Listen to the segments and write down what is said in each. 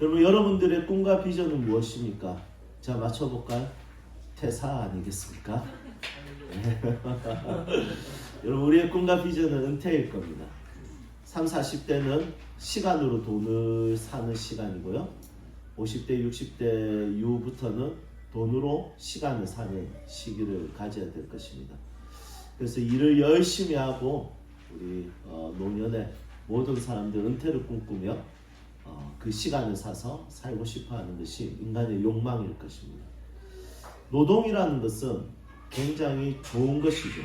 여러분 여러분들의 꿈과 비전은 무엇입니까? 자 맞춰볼까요? 퇴사 아니겠습니까? 여러분 우리의 꿈과 비전은 은퇴일 겁니다. 3, 40대는 시간으로 돈을 사는 시간이고요. 50대, 60대 이후부터는 돈으로 시간을 사는 시기를 가져야 될 것입니다. 그래서 일을 열심히 하고 우리 어, 노년에 모든 사람들 은퇴를 꿈꾸며 어, 그 시간을 사서 살고 싶어 하는 것이 인간의 욕망일 것입니다. 노동이라는 것은 굉장히 좋은 것이죠.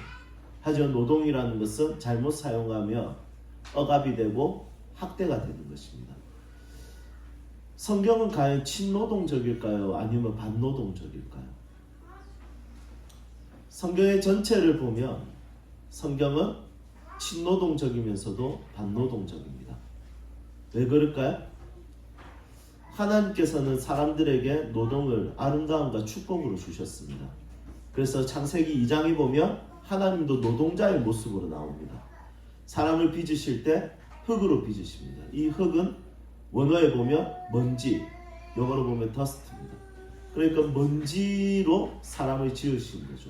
하지만 노동이라는 것은 잘못 사용하면 억압이 되고 학대가 되는 것입니다. 성경은 과연 친노동적일까요? 아니면 반노동적일까요? 성경의 전체를 보면 성경은 친노동적이면서도 반노동적입니다. 왜 그럴까요? 하나님께서는 사람들에게 노동을 아름다움과 축복으로 주셨습니다. 그래서 창세기 2장에 보면 하나님도 노동자의 모습으로 나옵니다. 사람을 빚으실 때 흙으로 빚으십니다. 이 흙은 원어에 보면 먼지, 영어로 보면 dust입니다. 그러니까 먼지로 사람을 지으신 거죠.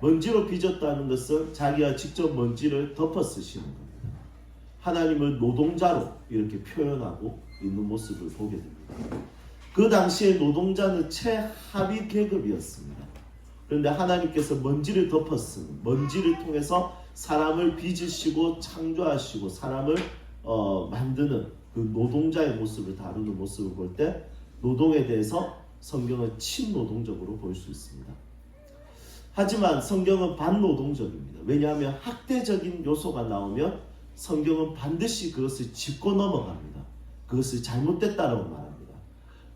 먼지로 빚었다는 것은 자기가 직접 먼지를 덮어 쓰시는 겁니다. 하나님을 노동자로 이렇게 표현하고 있는 모습을 보게 됩니다. 그 당시에 노동자는 최하위 계급이었습니다. 그런데 하나님께서 먼지를 쓴 먼지를 통해서 사람을 빚으시고 창조하시고 사람을 어, 만드는 그 노동자의 모습을 다루는 모습을 볼 때 노동에 대해서 성경은 친노동적으로 볼 수 있습니다. 하지만 성경은 반노동적입니다. 왜냐하면 학대적인 요소가 나오면 성경은 반드시 그것을 짚고 넘어갑니다. 그것을 잘못됐다라고 말합니다.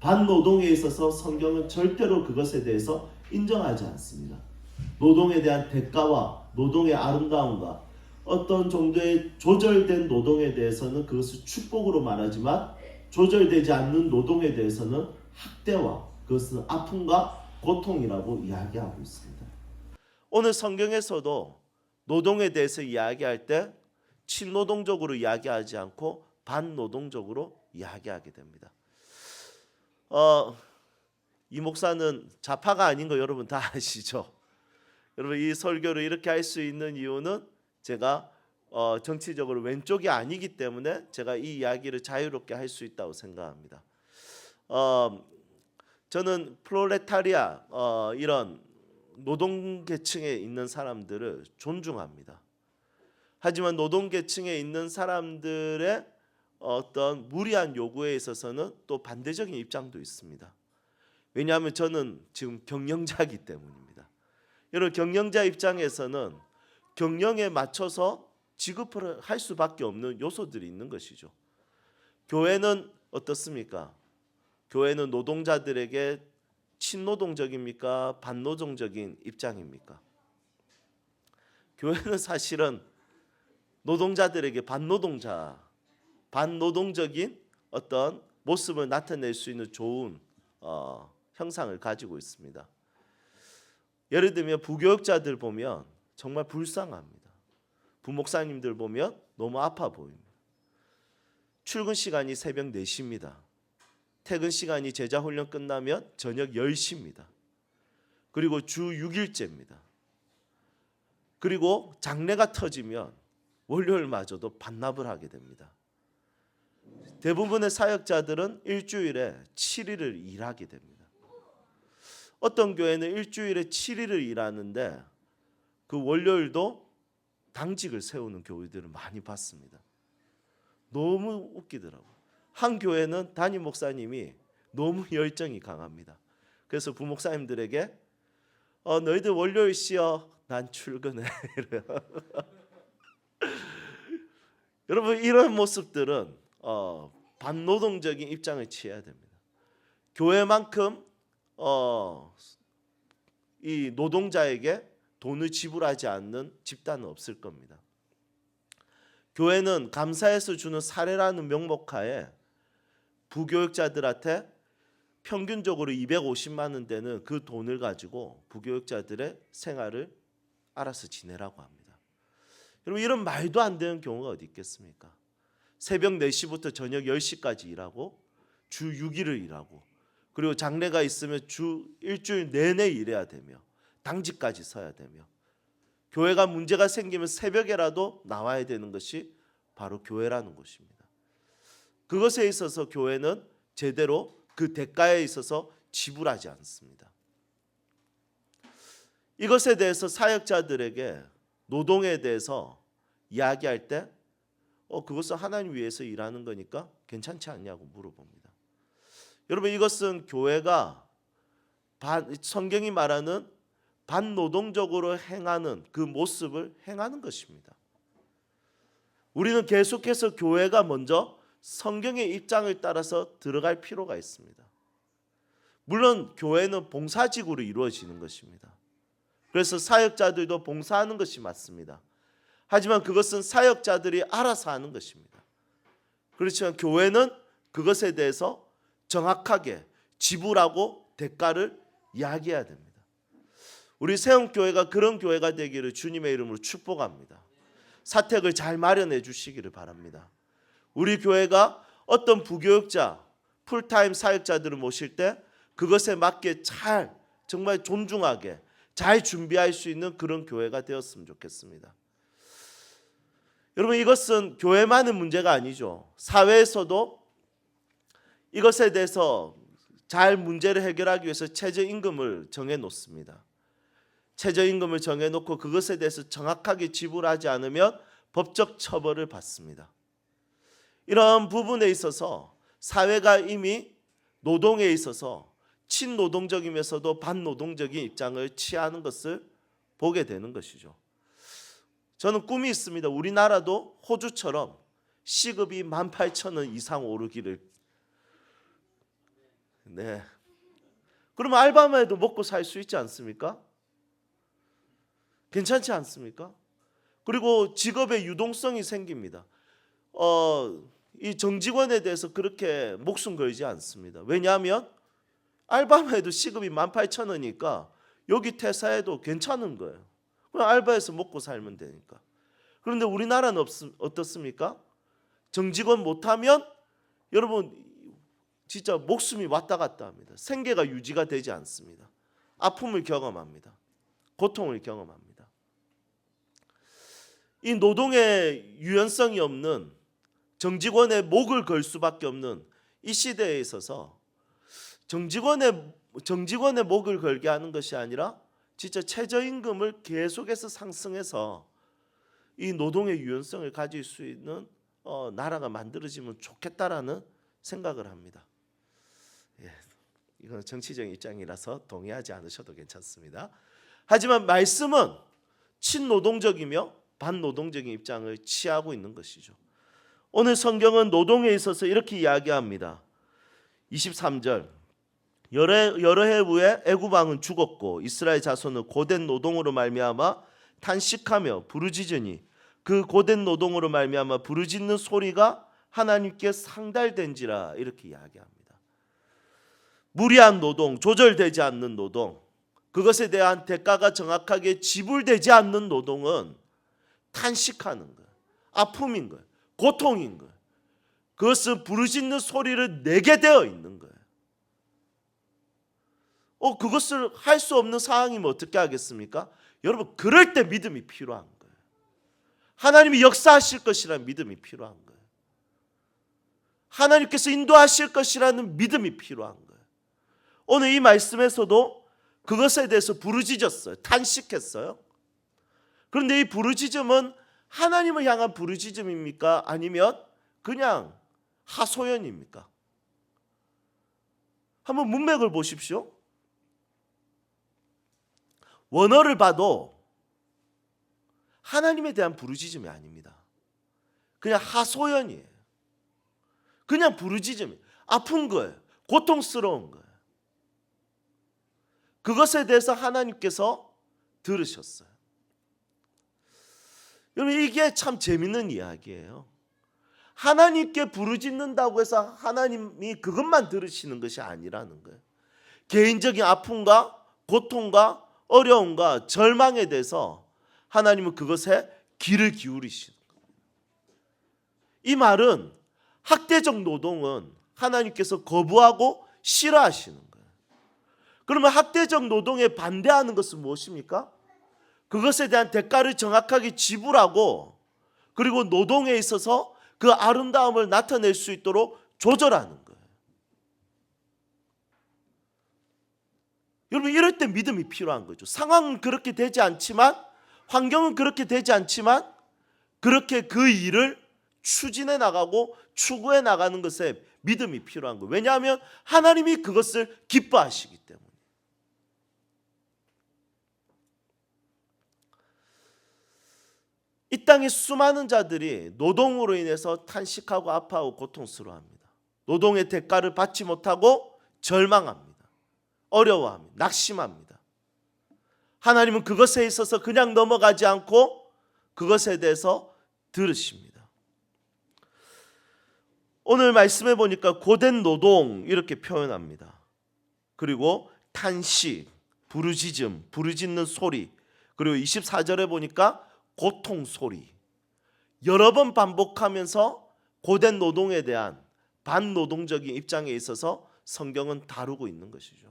반노동에 있어서 성경은 절대로 그것에 대해서 인정하지 않습니다. 노동에 대한 대가와 노동의 아름다움과 어떤 정도의 조절된 노동에 대해서는 그것을 축복으로 말하지만 조절되지 않는 노동에 대해서는 학대와 그것은 아픔과 고통이라고 이야기하고 있습니다. 오늘 성경에서도 노동에 대해서 이야기할 때 친노동적으로 이야기하지 않고 반노동적으로 이야기하게 됩니다. 어, 이 목사는 좌파가 아닌 거 여러분 다 아시죠? 여러분 이 설교를 이렇게 할 수 있는 이유는 제가 어, 정치적으로 왼쪽이 아니기 때문에 제가 이 이야기를 자유롭게 할 수 있다고 생각합니다. 어, 저는 프롤레타리아 어, 이런 노동 계층에 있는 사람들을 존중합니다. 하지만 노동 계층에 있는 사람들의 어떤 무리한 요구에 있어서는 또 반대적인 입장도 있습니다. 왜냐하면 저는 지금 경영자이기 때문입니다. 여러분 경영자 입장에서는 경영에 맞춰서 지급을 할 수밖에 없는 요소들이 있는 것이죠. 교회는 어떻습니까? 교회는 노동자들에게 친노동적입니까? 반노동적인 입장입니까? 교회는 사실은 노동자들에게 반노동자, 반노동적인 어떤 모습을 나타낼 수 있는 좋은 어, 형상을 가지고 있습니다. 예를 들면 부교육자들 보면 정말 불쌍합니다. 부목사님들 보면 너무 아파 보입니다. 출근 시간이 새벽 4시입니다. 퇴근 시간이 제자 훈련 끝나면 저녁 10시입니다. 그리고 주 6일째입니다. 그리고 장례가 터지면 월요일마저도 반납을 하게 됩니다. 대부분의 사역자들은 일주일에 7일을 일하게 됩니다. 어떤 교회는 일주일에 7일을 일하는데 그 월요일도 당직을 세우는 교회들을 많이 봤습니다. 너무 웃기더라고요. 한 교회는 담임 목사님이 너무 열정이 강합니다. 그래서 부목사님들에게 어, 너희들 월요일 쉬어 난 출근해. 여러분 이런 모습들은 어, 반노동적인 입장을 취해야 됩니다. 교회만큼 어, 이 노동자에게 돈을 지불하지 않는 집단은 없을 겁니다. 교회는 감사해서 주는 사례라는 명목하에 부교육자들한테 평균적으로 250만 원 되는 그 돈을 가지고 부교육자들의 생활을 알아서 지내라고 합니다. 여러분 이런 말도 안 되는 경우가 어디 있겠습니까? 새벽 4시부터 저녁 10시까지 일하고 주 6일을 일하고 그리고 장례가 있으면 주 일주일 내내 일해야 되며 당직까지 서야 되며 교회가 문제가 생기면 새벽에라도 나와야 되는 것이 바로 교회라는 것입니다. 그것에 있어서 교회는 제대로 그 대가에 있어서 지불하지 않습니다. 이것에 대해서 사역자들에게 노동에 대해서 이야기할 때 어, 그것은 하나님 위해서 일하는 거니까 괜찮지 않냐고 물어봅니다. 여러분 이것은 교회가 반, 성경이 말하는 반노동적으로 행하는 그 모습을 행하는 것입니다. 우리는 계속해서 교회가 먼저 성경의 입장을 따라서 들어갈 필요가 있습니다. 물론 교회는 봉사직으로 이루어지는 것입니다. 그래서 사역자들도 봉사하는 것이 맞습니다. 하지만 그것은 사역자들이 알아서 하는 것입니다. 그렇지만 교회는 그것에 대해서 정확하게 지불하고 대가를 이야기해야 됩니다. 우리 세움교회가 그런 교회가 되기를 주님의 이름으로 축복합니다. 사택을 잘 마련해 주시기를 바랍니다. 우리 교회가 어떤 부교육자, 풀타임 사역자들을 모실 때 그것에 맞게 잘 정말 존중하게 잘 준비할 수 있는 그런 교회가 되었으면 좋겠습니다. 여러분 이것은 교회만의 문제가 아니죠. 사회에서도 이것에 대해서 잘 문제를 해결하기 위해서 최저임금을 정해 놓습니다. 최저임금을 정해 놓고 그것에 대해서 정확하게 지불하지 않으면 법적 처벌을 받습니다. 이런 부분에 있어서 사회가 이미 노동에 있어서 친노동적이면서도 반노동적인 입장을 취하는 것을 보게 되는 것이죠. 저는 꿈이 있습니다. 우리나라도 호주처럼 시급이 18,000원 이상 오르기를 네. 그러면 알바만 해도 먹고 살 수 있지 않습니까? 괜찮지 않습니까? 그리고 직업의 유동성이 생깁니다. 어, 이 정직원에 대해서 그렇게 목숨 걸지 않습니다. 왜냐하면 알바만 해도 시급이 18,000원이니까 여기 퇴사해도 괜찮은 거예요. 그냥 알바해서 먹고 살면 되니까. 그런데 우리나라는 없, 어떻습니까? 정직원 못하면 여러분 진짜 목숨이 왔다 갔다 합니다. 생계가 유지가 되지 않습니다. 아픔을 경험합니다. 고통을 경험합니다. 이 노동의 유연성이 없는 정직원의 목을 걸 수밖에 없는 이 시대에 있어서 정직원의 정직원의 목을 걸게 하는 것이 아니라 진짜 최저임금을 계속해서 상승해서 이 노동의 유연성을 가질 수 있는 어, 나라가 만들어지면 좋겠다라는 생각을 합니다. 예, 이건 정치적인 입장이라서 동의하지 않으셔도 괜찮습니다. 하지만 말씀은 친노동적이며 반노동적인 입장을 취하고 있는 것이죠. 오늘 성경은 노동에 있어서 이렇게 이야기합니다. 23절 여러, 여러 해 후에 애굽 왕은 죽었고 이스라엘 자손은 고된 노동으로 말미암아 탄식하며 부르짖으니 그 고된 노동으로 말미암아 부르짖는 소리가 하나님께 상달된지라 이렇게 이야기합니다. 무리한 노동, 조절되지 않는 노동, 그것에 대한 대가가 정확하게 지불되지 않는 노동은 탄식하는 거예요. 아픔인 거예요. 고통인 거예요. 그것은 부르짖는 소리를 내게 되어 있는 거예요. 어, 그것을 할 수 없는 상황이면 어떻게 하겠습니까? 여러분, 그럴 때 믿음이 필요한 거예요. 하나님이 역사하실 것이라는 믿음이 필요한 거예요. 하나님께서 인도하실 것이라는 믿음이 필요한 거예요. 오늘 이 말씀에서도 그것에 대해서 부르짖었어요. 탄식했어요. 그런데 이 부르짖음은 하나님을 향한 부르짖음입니까? 아니면 그냥 하소연입니까? 한번 문맥을 보십시오. 원어를 봐도 하나님에 대한 부르짖음이 아닙니다. 그냥 하소연이에요. 그냥 부르짖음이 아픈 거예요. 고통스러운 거예요. 그것에 대해서 하나님께서 들으셨어요. 여러분 이게 참 재밌는 이야기예요. 하나님께 부르짖는다고 해서 하나님이 그것만 들으시는 것이 아니라는 거예요. 개인적인 아픔과 고통과 어려움과 절망에 대해서 하나님은 그것에 귀를 기울이시는. 이 말은 학대적 노동은 하나님께서 거부하고 싫어하시는 거예요. 그러면 학대적 노동에 반대하는 것은 무엇입니까? 그것에 대한 대가를 정확하게 지불하고 그리고 노동에 있어서 그 아름다움을 나타낼 수 있도록 조절하는 거예요. 여러분 이럴 때 믿음이 필요한 거죠. 상황은 그렇게 되지 않지만 환경은 그렇게 되지 않지만 그렇게 그 일을 추진해 나가고 추구해 나가는 것에 믿음이 필요한 거예요. 왜냐하면 하나님이 그것을 기뻐하시기 때문에. 이 땅에 수많은 자들이 노동으로 인해서 탄식하고 아파하고 고통스러워합니다. 노동의 대가를 받지 못하고 절망합니다. 어려워합니다. 낙심합니다. 하나님은 그것에 있어서 그냥 넘어가지 않고 그것에 대해서 들으십니다. 오늘 말씀해 보니까 고된 노동 이렇게 표현합니다. 그리고 탄식, 부르짖음, 부르짖는 소리. 그리고 24절에 보니까 고통 소리. 여러 번 반복하면서 고된 노동에 대한 반노동적인 입장에 있어서 성경은 다루고 있는 것이죠.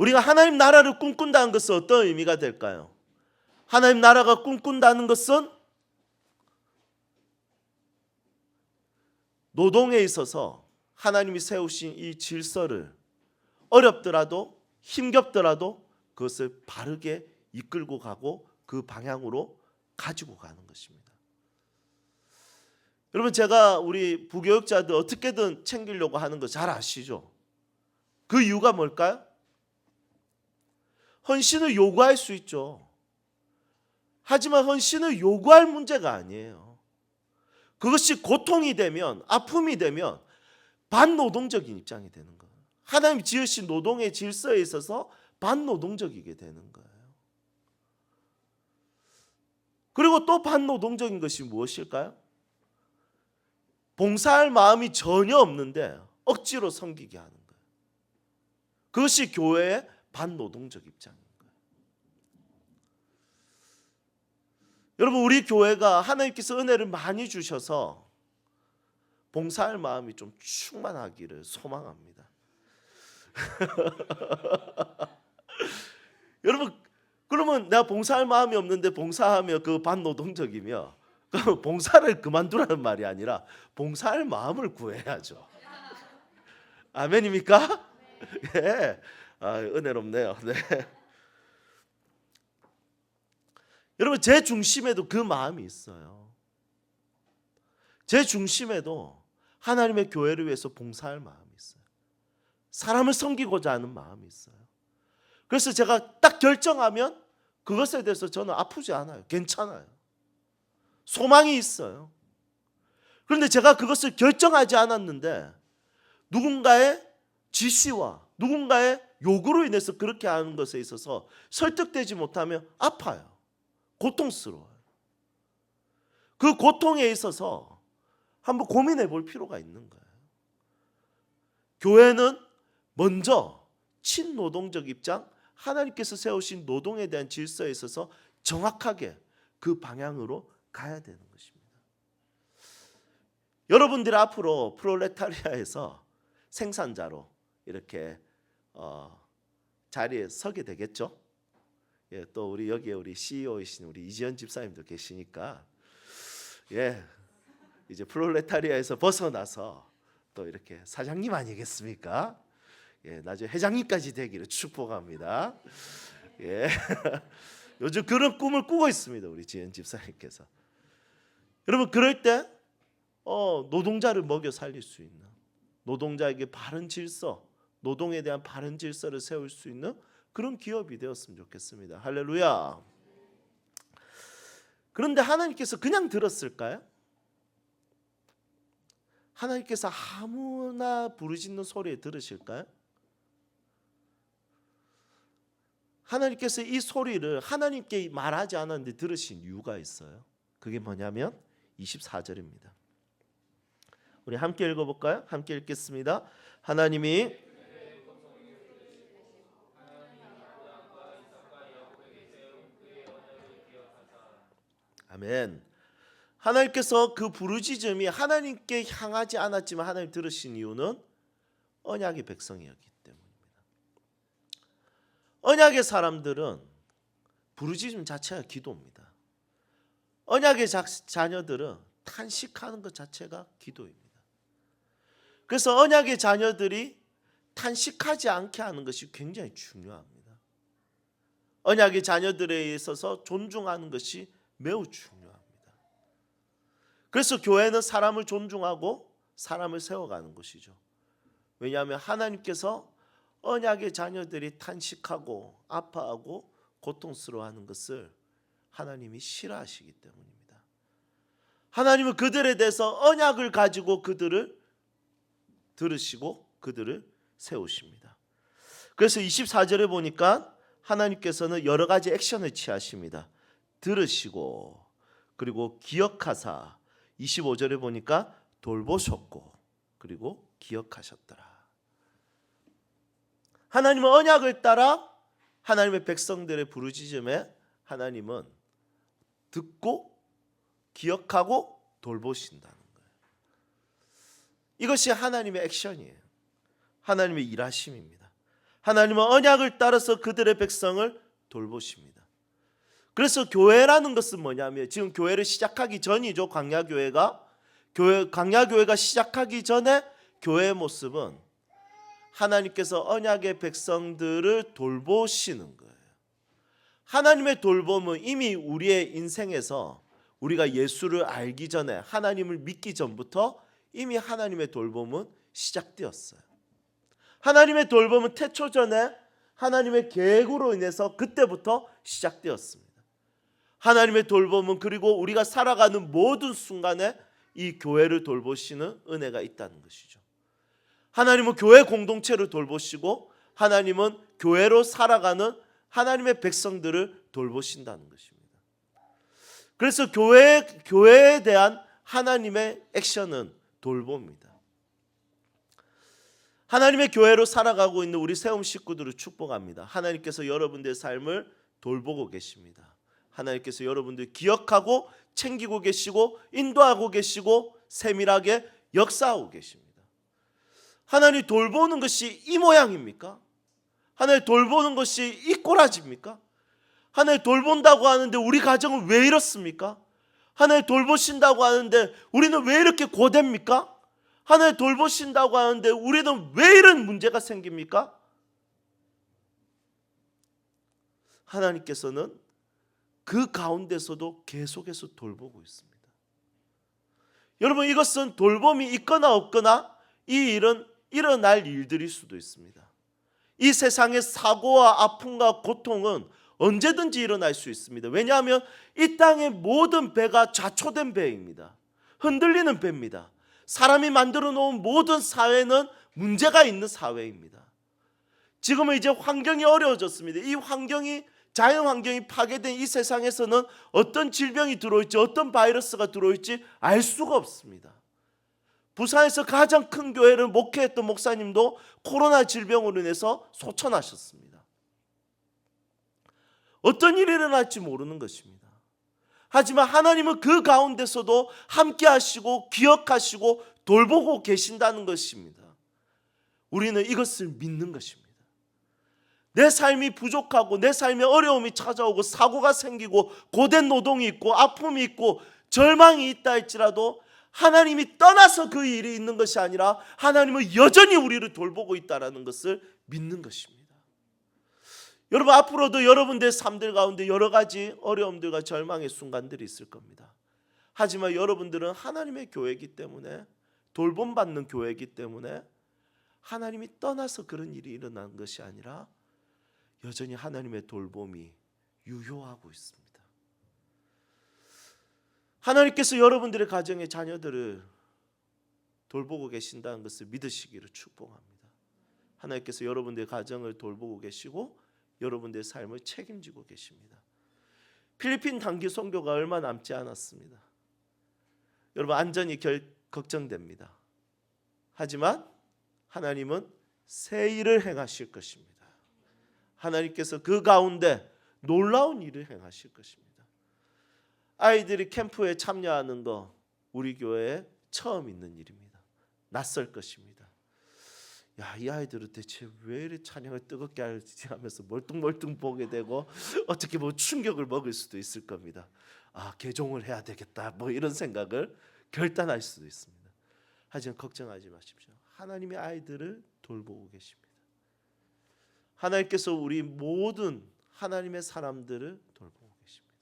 우리가 하나님 나라를 꿈꾼다는 것은 어떤 의미가 될까요? 하나님 나라가 꿈꾼다는 것은 노동에 있어서 하나님이 세우신 이 질서를 어렵더라도 힘겹더라도 그것을 바르게 이끌고 가고 그 방향으로 가지고 가는 것입니다. 여러분 제가 우리 부교육자들 어떻게든 챙기려고 하는 거 잘 아시죠? 그 이유가 뭘까요? 헌신을 요구할 수 있죠. 하지만 헌신을 요구할 문제가 아니에요. 그것이 고통이 되면 아픔이 되면 반노동적인 입장이 되는 거예요. 하나님 지으신 노동의 질서에 있어서 반노동적이게 되는 거예요. 그리고 또 반노동적인 것이 무엇일까요? 봉사할 마음이 전혀 없는데 억지로 섬기게 하는 거예요. 그것이 교회의 반노동적 입장인 거예요. 여러분 우리 교회가 하나님께서 은혜를 많이 주셔서 봉사할 마음이 좀 충만하기를 소망합니다. 여러분 그러면 내가 봉사할 마음이 없는데 봉사하며 그 반노동적이며 그럼 봉사를 그만두라는 말이 아니라 봉사할 마음을 구해야죠. 아멘입니까? 예. 아, 은혜롭네요. 네. 여러분 제 중심에도 그 마음이 있어요. 제 중심에도 하나님의 교회를 위해서 봉사할 마음이 있어요. 사람을 섬기고자 하는 마음이 있어요. 그래서 제가 딱 결정하면 그것에 대해서 저는 아프지 않아요. 괜찮아요. 소망이 있어요. 그런데 제가 그것을 결정하지 않았는데 누군가의 지시와 누군가의 요구로 인해서 그렇게 하는 것에 있어서 설득되지 못하면 아파요. 고통스러워요. 그 고통에 있어서 한번 고민해 볼 필요가 있는 거예요. 교회는 먼저 친노동적 입장, 하나님께서 세우신 노동에 대한 질서에 있어서 정확하게 그 방향으로 가야 되는 것입니다. 여러분들 앞으로 프롤레타리아에서 생산자로 이렇게 어, 자리에 서게 되겠죠. 예, 또 우리 여기에 우리 CEO이신 우리 이지연 집사님도 계시니까 예, 이제 프롤레타리아에서 벗어나서 또 이렇게 사장님 아니겠습니까? 예, 나중에 회장님까지 되기를 축복합니다. 예, 요즘 그런 꿈을 꾸고 있습니다, 우리 지연 집사님께서. 여러분 그럴 때 어, 노동자를 먹여 살릴 수 있는 노동자에게 바른 질서, 노동에 대한 바른 질서를 세울 수 있는 그런 기업이 되었으면 좋겠습니다. 할렐루야. 그런데 하나님께서 그냥 들었을까요? 하나님께서 아무나 부르짖는 소리에 들으실까요? 하나님께서 이 소리를 하나님께 말하지 않았는데 들으신 이유가 있어요. 그게 뭐냐면 24절입니다. 우리 함께 읽어볼까요? 함께 읽겠습니다. 하나님이 아멘. 하나님께서 그 부르짖음이 하나님께 향하지 않았지만 하나님 들으신 이유는 언약의 백성이었기 때문입니다. 언약의 사람들은 부르짖음 자체가 기도입니다. 언약의 자, 자녀들은 탄식하는 것 자체가 기도입니다. 그래서 언약의 자녀들이 탄식하지 않게 하는 것이 굉장히 중요합니다. 언약의 자녀들에 있어서 존중하는 것이 매우 중요합니다. 그래서 교회는 사람을 존중하고 사람을 세워가는 것이죠. 왜냐하면 하나님께서 언약의 자녀들이 탄식하고 아파하고 고통스러워하는 것을 하나님이 싫어하시기 때문입니다. 하나님은 그들에 대해서 언약을 가지고 그들을 들으시고 그들을 세우십니다. 그래서 24절에 보니까 하나님께서는 여러 가지 액션을 취하십니다. 들으시고 그리고 기억하사 25절에 보니까 돌보셨고 그리고 기억하셨더라. 하나님은 언약을 따라 하나님의 백성들의 부르짖음에 하나님은 듣고 기억하고 돌보신다는 거예요. 이것이 하나님의 액션이에요. 하나님의 일하심입니다. 하나님은 언약을 따라서 그들의 백성을 돌보십니다. 그래서 교회라는 것은 뭐냐면 지금 교회를 시작하기 전이죠. 광야 교회가 교회 광야 교회가 시작하기 전에 교회의 모습은 하나님께서 언약의 백성들을 돌보시는 거예요. 하나님의 돌봄은 이미 우리의 인생에서 우리가 예수를 알기 전에 하나님을 믿기 전부터 이미 하나님의 돌봄은 시작되었어요. 하나님의 돌봄은 태초 전에 하나님의 계획으로 인해서 그때부터 시작되었습니다. 하나님의 돌봄은 그리고 우리가 살아가는 모든 순간에 이 교회를 돌보시는 은혜가 있다는 것이죠. 하나님은 교회 공동체를 돌보시고 하나님은 교회로 살아가는 하나님의 백성들을 돌보신다는 것입니다. 그래서 교회 교회에 대한 하나님의 액션은 돌봅니다. 하나님의 교회로 살아가고 있는 우리 세움 식구들을 축복합니다. 하나님께서 여러분들의 삶을 돌보고 계십니다. 하나님께서 여러분들 기억하고 챙기고 계시고 인도하고 계시고 세밀하게 역사하고 계십니다. 하나님 돌보는 것이 이 모양입니까? 하나님 돌보는 것이 이 꼬라지입니까? 하나님 돌본다고 하는데 우리 가정은 왜 이렇습니까? 하나님 돌보신다고 하는데 우리는 왜 이렇게 고됩니까? 하나님 돌보신다고 하는데 우리는 왜 이런 문제가 생깁니까? 하나님께서는 그 가운데서도 계속해서 돌보고 있습니다. 여러분 이것은 돌봄이 있거나 없거나 이 일은 일어날 일들일 수도 있습니다. 이 세상의 사고와 아픔과 고통은 언제든지 일어날 수 있습니다. 왜냐하면 이 땅의 모든 배가 좌초된 배입니다. 흔들리는 배입니다. 사람이 만들어 놓은 모든 사회는 문제가 있는 사회입니다. 지금은 이제 환경이 어려워졌습니다. 이 환경이 자연 환경이 파괴된 이 세상에서는 어떤 질병이 들어올지 어떤 바이러스가 들어올지 알 수가 없습니다. 부산에서 가장 큰 교회를 목회했던 목사님도 코로나 질병으로 인해서 소천하셨습니다. 어떤 일이 일어날지 모르는 것입니다. 하지만 하나님은 그 가운데서도 함께 하시고 기억하시고 돌보고 계신다는 것입니다. 우리는 이것을 믿는 것입니다. 내 삶이 부족하고 내 삶에 어려움이 찾아오고 사고가 생기고 고된 노동이 있고 아픔이 있고 절망이 있다 할지라도 하나님이 떠나서 그 일이 있는 것이 아니라 하나님은 여전히 우리를 돌보고 있다라는 것을 믿는 것입니다. 여러분 앞으로도 여러분들의 삶들 가운데 여러 가지 어려움들과 절망의 순간들이 있을 겁니다. 하지만 여러분들은 하나님의 교회이기 때문에 돌봄받는 교회이기 때문에 하나님이 떠나서 그런 일이 일어난 것이 아니라 여전히 하나님의 돌봄이 유효하고 있습니다. 하나님께서 여러분들의 가정의 자녀들을 돌보고 계신다는 것을 믿으시기를 축복합니다. 하나님께서 여러분들의 가정을 돌보고 계시고 여러분들의 삶을 책임지고 계십니다. 필리핀 단기 선교가 얼마 남지 않았습니다. 여러분 안전이 결, 걱정됩니다. 하지만 하나님은 새 일을 행하실 것입니다. 하나님께서 그 가운데 놀라운 일을 행하실 것입니다. 아이들이 캠프에 참여하는 거 우리 교회에 처음 있는 일입니다. 낯설 것입니다. 야, 이 아이들은 대체 왜 이렇게 찬양을 뜨겁게 할지 하면서 멀뚱멀뚱 보게 되고 어떻게 보면 충격을 먹을 수도 있을 겁니다. 아, 개종을 해야 되겠다. 뭐 이런 생각을 결단할 수도 있습니다. 하지만 걱정하지 마십시오. 하나님의 아이들을 돌보고 계십니다. 하나님께서 우리 모든 하나님의 사람들을 돌보고 계십니다.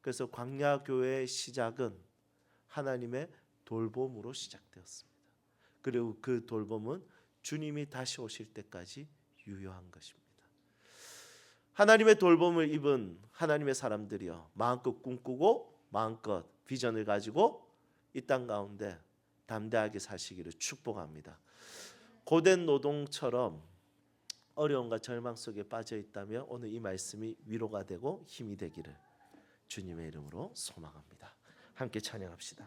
그래서 광야 교회의 시작은 하나님의 돌봄으로 시작되었습니다. 그리고 그 돌봄은 주님이 다시 오실 때까지 유효한 것입니다. 하나님의 돌봄을 입은 하나님의 사람들이여 마음껏 꿈꾸고 마음껏 비전을 가지고 이 땅 가운데 담대하게 사시기를 축복합니다. 고된 노동처럼 어려움과 절망 속에 빠져 있다면 오늘 이 말씀이 위로가 되고 힘이 되기를 주님의 이름으로 소망합니다. 함께 찬양합시다.